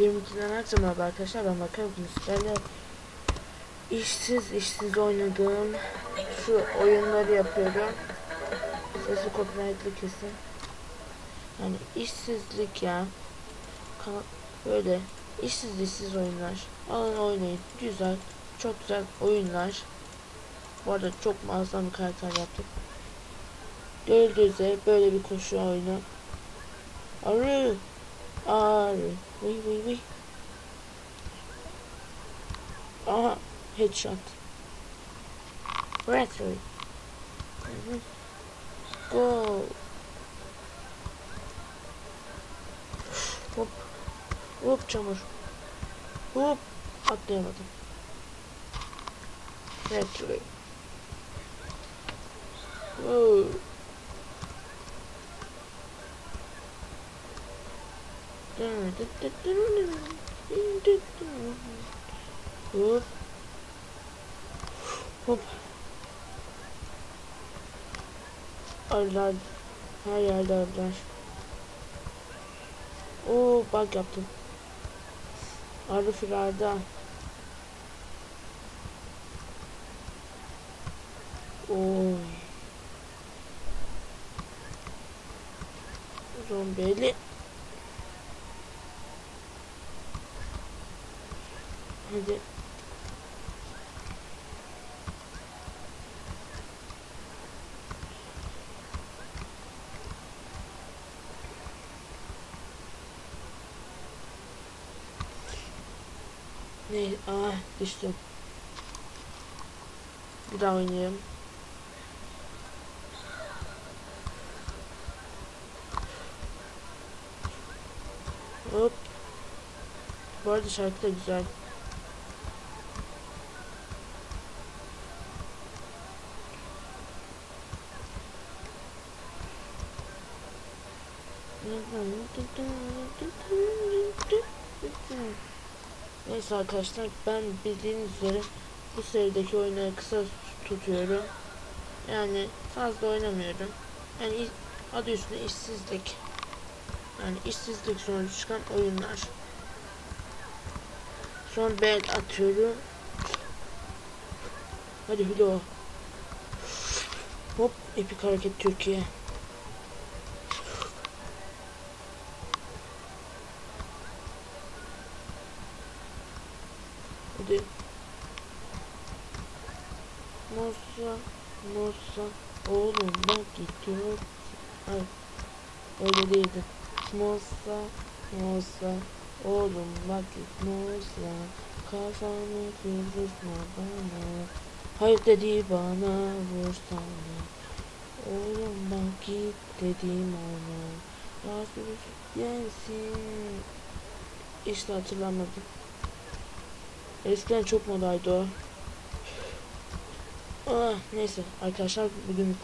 22'den herkese merhaba arkadaşlar ben Bakar bugün sizlerle. İşsiz işsiz oynadığım şu oyunları yapıyorum. Sesi copyrightlı kesin. Yani işsizlik ya. Böyle işsiz işsiz oyunlar. Alın oynayın. Güzel çok güzel oyunlar. Bu arada çok muazzam bir karakter yaptık. Gördüğünüz böyle bir koşu oyunu. Arı Um, wee wee wee. Uh, headshot. Bradley. Go. Hop. Hop çamur. Hop. Atlayamadım. Bradley. Whoa. Hop. Hop. Arılar her yerde arılar. Oo bak yaptım. Arı firarda. Oy. Zombeli. Hadi. Ne? Aa düştüm. Bir daha oynayayım. Hop. Bu arada şarkı da güzel. Neyse arkadaşlar ben bildiğiniz üzere bu serideki oyunları kısa tutuyorum. Yani fazla oynamıyorum. Yani adı üstünde işsizlik. Yani işsizlik sonucu çıkan oyunlar. Son bel atıyorum. Hadi Hülo. Hop epik hareket Türkiye. Hadi. Mosa, Mosa, oğlum bak gidiyor. Ay, öyle değildi. Mosa, Mosa, oğlum bak git Mosa, kafanı kırdırtma bana. Hayır dedi bana vursana. Oğlum bak git dedim ona. Gelsin. İşte hatırlamadım. Eskiden çok modaydı o. Ah, neyse arkadaşlar bugün.